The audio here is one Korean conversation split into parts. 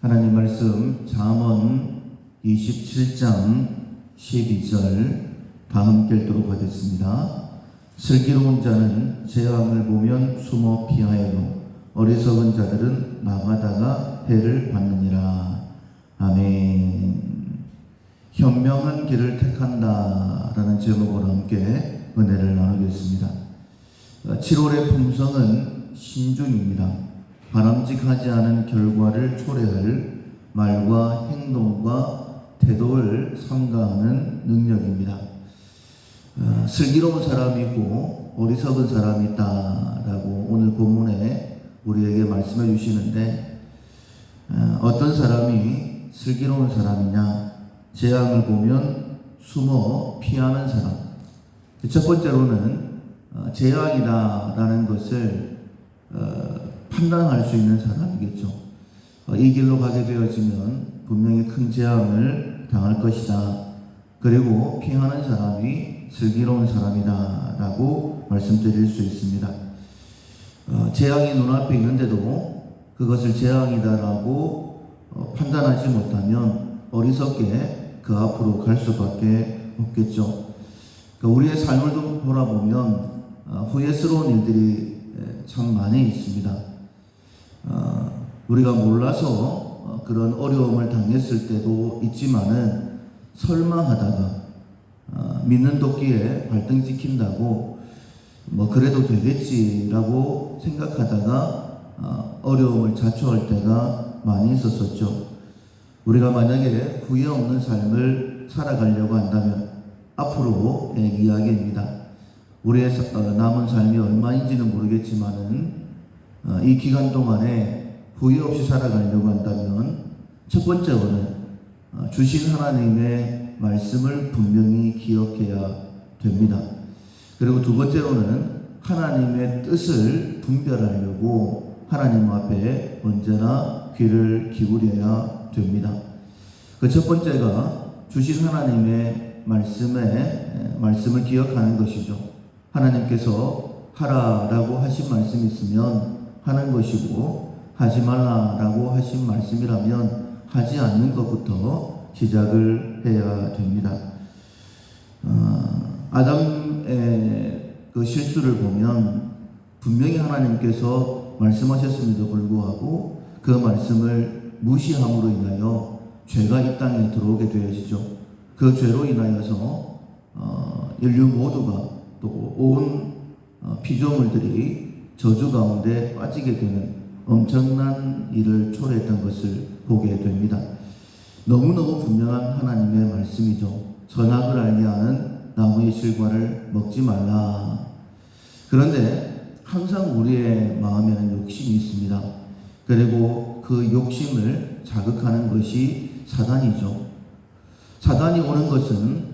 하나님 말씀 잠언 27장 12절 다 함께 읽도록 하겠습니다. 슬기로운 자는 재앙을 보면 숨어 피하여도 어리석은 자들은 나가다가 해를 받느니라. 아멘. 현명한 길을 택한다 라는 제목으로 함께 은혜를 나누겠습니다. 7월의 품성은 신중입니다. 바람직하지 않은 결과를 초래할 말과 행동과 태도를 삼가하는 능력입니다. 어, 슬기로운 사람이 있고 어리석은 사람이 있다라고 오늘 본문에 우리에게 말씀해 주시는데 어, 어떤 사람이 슬기로운 사람이냐 재앙을 보면 숨어 피하는 사람 첫 번째로는 어, 재앙이다라는 것을 어, 판단할 수 있는 사람이겠죠. 어, 이 길로 가게 되어지면 분명히 큰 재앙을 당할 것이다. 그리고 피하는 사람이 슬기로운 사람이다 라고 말씀드릴 수 있습니다. 어, 재앙이 눈앞에 있는데도 그것을 재앙이다라고 어, 판단하지 못하면 어리석게 그 앞으로 갈 수밖에 없겠죠. 그 우리의 삶을 좀 돌아보면 어, 후회스러운 일들이 에, 참 많이 있습니다. 어, 우리가 몰라서 어, 그런 어려움을 당했을 때도 있지만은 설마 하다가 어, 믿는 도끼에 발등 찍힌다고 뭐 그래도 되겠지라고 생각하다가 어, 어려움을 자초할 때가 많이 있었었죠. 우리가 만약에 후회 없는 삶을 살아가려고 한다면 앞으로 의 이야기입니다. 우리의 남은 삶이 얼마인지는 모르겠지만은 어, 이 기간 동안에 후회 없이 살아가려고 한다면 첫 번째로는 어, 주신 하나님의 말씀을 분명히 기억해야 됩니다. 그리고 두 번째로는 하나님의 뜻을 분별하려고 하나님 앞에 언제나 귀를 기울여야 됩니다. 그 첫 번째가 주신 하나님의 말씀에 말씀을 기억하는 것이죠. 하나님께서 하라라고 하신 말씀이 있으면 하는 것이고 하지 말라라고 하신 말씀이라면 하지 않는 것부터 시작을 해야 됩니다. 어, 아담의 그 실수를 보면 분명히 하나님께서 말씀하셨음에도 불구하고 그 말씀을 무시함으로 인하여 죄가 이 땅에 들어오게 되어지죠. 그 죄로 인하여서 어, 인류 모두가 또온 어, 피조물들이 저주 가운데 빠지게 되는 엄청난 일을 초래했던 것을 보게 됩니다. 너무너무 분명한 하나님의 말씀이죠. 선악을 알게 하는 나무의 실과를 먹지 말라. 그런데 항상 우리의 마음에는 욕심이 있습니다. 그리고 그 욕심을 자극하는 것이 사단이죠. 사단이 오는 것은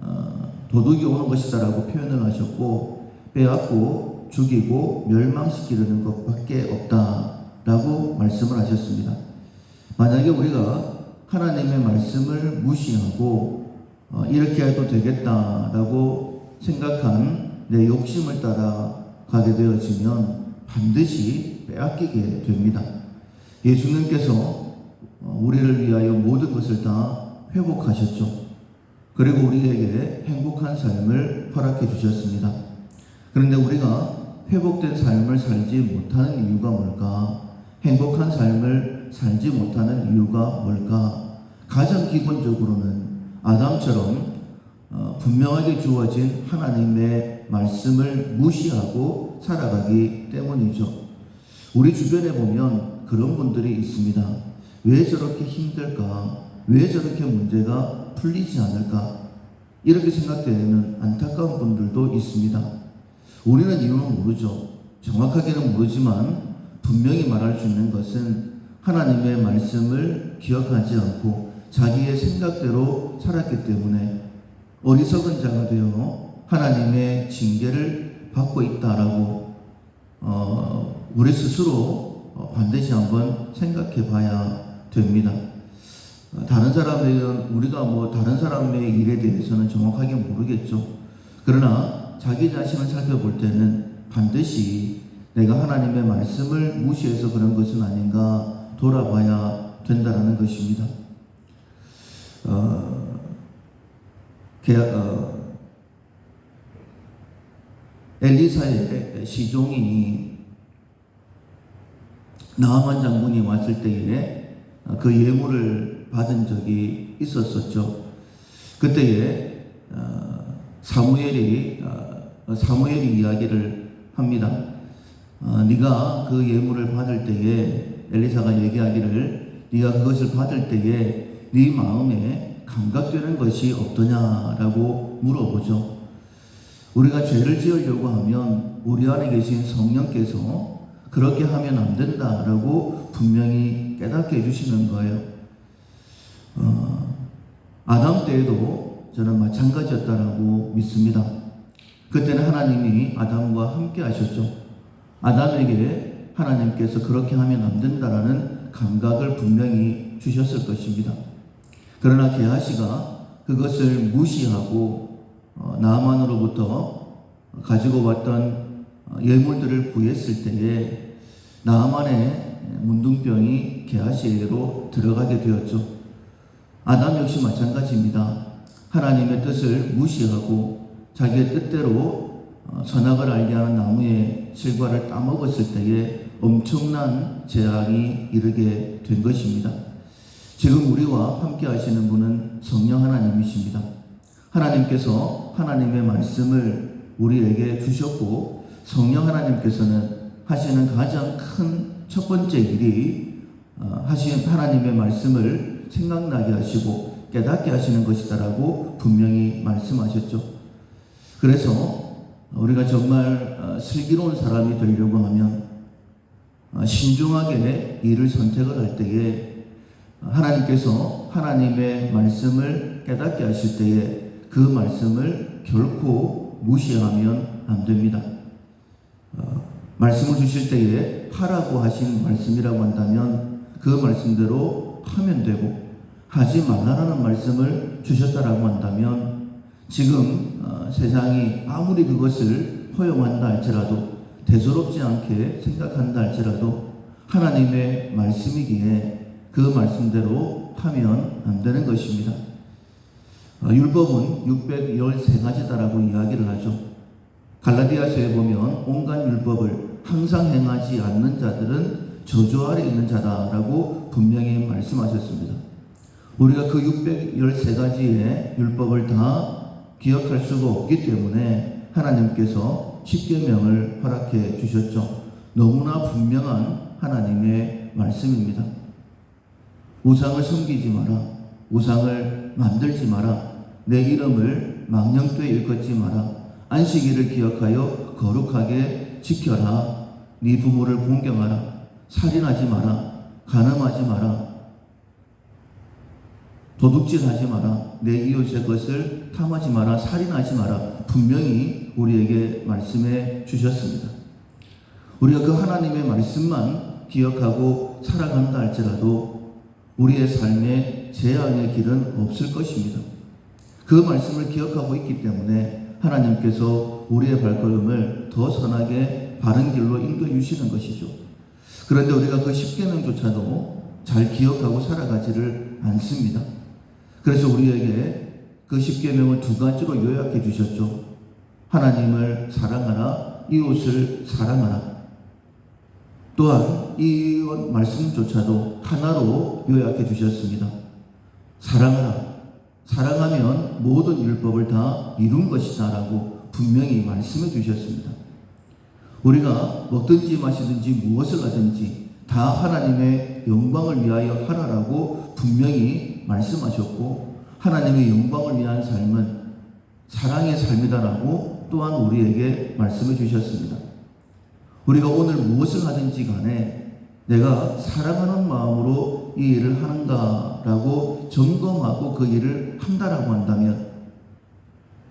어, 도둑이 오는 것이다라고 표현을 하셨고 빼앗고 죽이고 멸망시키려는 것밖에 없다라고 말씀을 하셨습니다. 만약에 우리가 하나님의 말씀을 무시하고 어, 이렇게 해도 되겠다라고 생각한 내 욕심을 따라 가게 되어지면 반드시 빼앗기게 됩니다. 예수님께서 어, 우리를 위하여 모든 것을 다 회복하셨죠. 그리고 우리에게 행복한 삶을 허락해 주셨습니다. 그런데 우리가 회복된 삶을 살지 못하는 이유가 뭘까? 행복한 삶을 살지 못하는 이유가 뭘까? 가장 기본적으로는 아담처럼 어, 분명하게 주어진 하나님의 말씀을 무시하고 살아가기 때문이죠. 우리 주변에 보면 그런 분들이 있습니다. 왜 저렇게 힘들까? 왜 저렇게 문제가 풀리지 않을까? 이렇게 생각되는 안타까운 분들도 있습니다. 우리는 이유는 모르죠. 정확하게는 모르지만 분명히 말할 수 있는 것은 하나님의 말씀을 기억하지 않고 자기의 생각대로 살았기 때문에 어리석은 자가 되어 하나님의 징계를 받고 있다라고 어, 우리 스스로 어, 반드시 한번 생각해 봐야 됩니다. 어, 다른 사람들은 우리가 뭐 다른 사람의 일에 대해서는 정확하게 모르겠죠. 그러나 자기 자신을 살펴볼 때는 반드시 내가 하나님의 말씀을 무시해서 그런 것은 아닌가 돌아봐야 된다는 것입니다. 어, 게, 어, 엘리사의 시종이 나아만 장군이 왔을 때에 그 예물을 받은 적이 있었었죠. 그때에 어, 사무엘이 어, 사무엘이 이야기를 합니다. 어, 네가 그 예물을 받을 때에 엘리사가 얘기하기를 네가 그것을 받을 때에 네 마음에 감각되는 것이 없더냐라고 물어보죠. 우리가 죄를 지으려고 하면 우리 안에 계신 성령께서 그렇게 하면 안 된다라고 분명히 깨닫게 해주시는 거예요. 어, 아담 때에도 저는 마찬가지였다라고 믿습니다. 그때는 하나님이 아담과 함께 하셨죠. 아담에게 하나님께서 그렇게 하면 안 된다라는 감각을 분명히 주셨을 것입니다. 그러나 게하시가 그것을 무시하고 어, 나만으로부터 가지고 왔던 어, 예물들을 구했을 때에 나만의 문둥병이 게하시에게로 들어가게 되었죠. 아담 역시 마찬가지입니다. 하나님의 뜻을 무시하고 자기의 뜻대로 어, 선악을 알게 하는 나무의 실과를 따먹었을 때에 엄청난 재앙이 이르게 된 것입니다. 지금 우리와 함께 하시는 분은 성령 하나님이십니다. 하나님께서 하나님의 말씀을 우리에게 주셨고 성령 하나님께서는 하시는 가장 큰 첫 번째 일이 어, 하신 하나님의 말씀을 생각나게 하시고 깨닫게 하시는 것이다라고 분명히 말씀하셨죠. 그래서 우리가 정말 어, 슬기로운 사람이 되려고 하면 어, 신중하게 일을 선택을 할 때에 하나님께서 하나님의 말씀을 깨닫게 하실 때에 그 말씀을 결코 무시하면 안 됩니다. 어, 말씀을 주실 때에 하라고 하신 말씀이라고 한다면 그 말씀대로 하면 되고 하지 말라라는 말씀을 주셨다라고 한다면 지금 어, 세상이 아무리 그것을 허용한다 할지라도 대수롭지 않게 생각한다 할지라도 하나님의 말씀이기에 그 말씀대로 하면 안 되는 것입니다. 어, 율법은 613가지다라고 이야기를 하죠. 갈라디아서에 보면 온갖 율법을 항상 행하지 않는 자들은 저주 아래 있는 자다라고 분명히 말씀하셨습니다. 우리가 그 613가지의 율법을 다 기억할 수가 없기 때문에 하나님께서 십계명을 허락해 주셨죠. 너무나 분명한 하나님의 말씀입니다. 우상을 섬기지 마라. 우상을 만들지 마라. 내 이름을 망령되이 일컫지 마라. 안식일을 기억하여 거룩하게 지켜라. 네 부모를 공경하라. 살인하지 마라. 간음하지 마라. 도둑질 하지 마라. 내 이웃의 것을 탐하지 마라. 살인하지 마라. 분명히 우리에게 말씀해 주셨습니다. 우리가 그 하나님의 말씀만 기억하고 살아간다 할지라도 우리의 삶에 재앙의 길은 없을 것입니다. 그 말씀을 기억하고 있기 때문에 하나님께서 우리의 발걸음을 더 선하게 바른 길로 인도해 주시는 것이죠. 그런데 우리가 그 십계명조차도 잘 기억하고 살아가지를 않습니다. 그래서 우리에게 그 십계명을 두 가지로 요약해 주셨죠. 하나님을 사랑하라, 이웃을 사랑하라. 또한 이 말씀조차도 하나로 요약해 주셨습니다. 사랑하라. 사랑하면 모든 율법을 다 이룬 것이다 라고 분명히 말씀해 주셨습니다. 우리가 먹든지 마시든지 무엇을 하든지 다 하나님의 영광을 위하여 하라라고 분명히 말씀하셨고 하나님의 영광을 위한 삶은 사랑의 삶이다라고 또한 우리에게 말씀해 주셨습니다. 우리가 오늘 무엇을 하든지 간에 내가 사랑하는 마음으로 이 일을 하는가라고 점검하고 그 일을 한다라고 한다면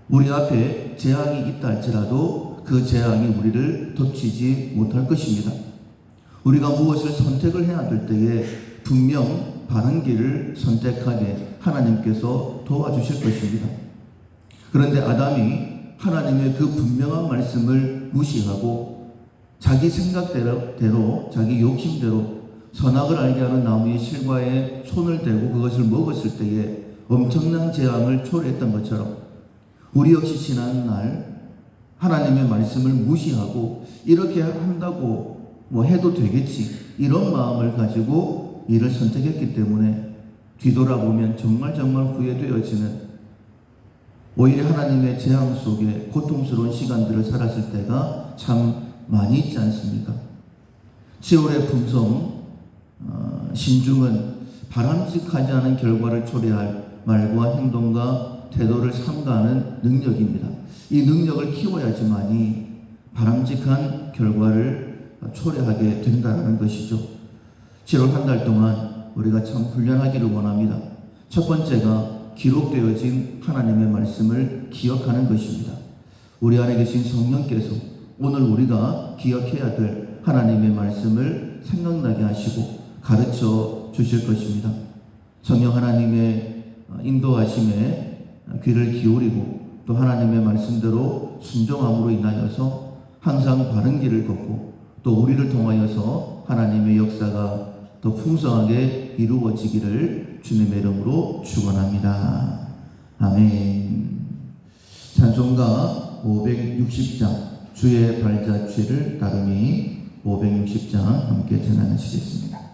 우리 앞에 재앙이 있다 할지라도 그 재앙이 우리를 덮치지 못할 것입니다. 우리가 무엇을 선택을 해야 될 때에 분명 바른 길을 선택하게 하나님께서 도와주실 것입니다. 그런데 아담이 하나님의 그 분명한 말씀을 무시하고 자기 생각대로, 자기 욕심대로 선악을 알게 하는 나무의 실과에 손을 대고 그것을 먹었을 때에 엄청난 재앙을 초래했던 것처럼 우리 역시 지난 날 하나님의 말씀을 무시하고 이렇게 한다고 뭐 해도 되겠지 이런 마음을 가지고 이를 선택했기 때문에 뒤돌아보면 정말 정말 후회되어지는 오히려 하나님의 재앙 속에 고통스러운 시간들을 살았을 때가 참 많이 있지 않습니까? 지올의 품성, 어, 신중은 바람직하지 않은 결과를 초래할 말과 행동과 태도를 삼가하는 능력입니다. 이 능력을 키워야지만이 바람직한 결과를 초래하게 된다는 것이죠. 7월 한 달 동안 우리가 참 훈련하기를 원합니다. 첫 번째가 기록되어진 하나님의 말씀을 기억하는 것입니다. 우리 안에 계신 성령께서 오늘 우리가 기억해야 될 하나님의 말씀을 생각나게 하시고 가르쳐 주실 것입니다. 성령 하나님의 인도하심에 귀를 기울이고 또 하나님의 말씀대로 순종함으로 인하여서 항상 바른 길을 걷고 또 우리를 통하여서 하나님의 역사가 더 풍성하게 이루어지기를 주님의 이름으로 축원합니다. 아멘. 찬송가 560장 주의 발자취를 따르니 560장 함께 전하시겠습니다.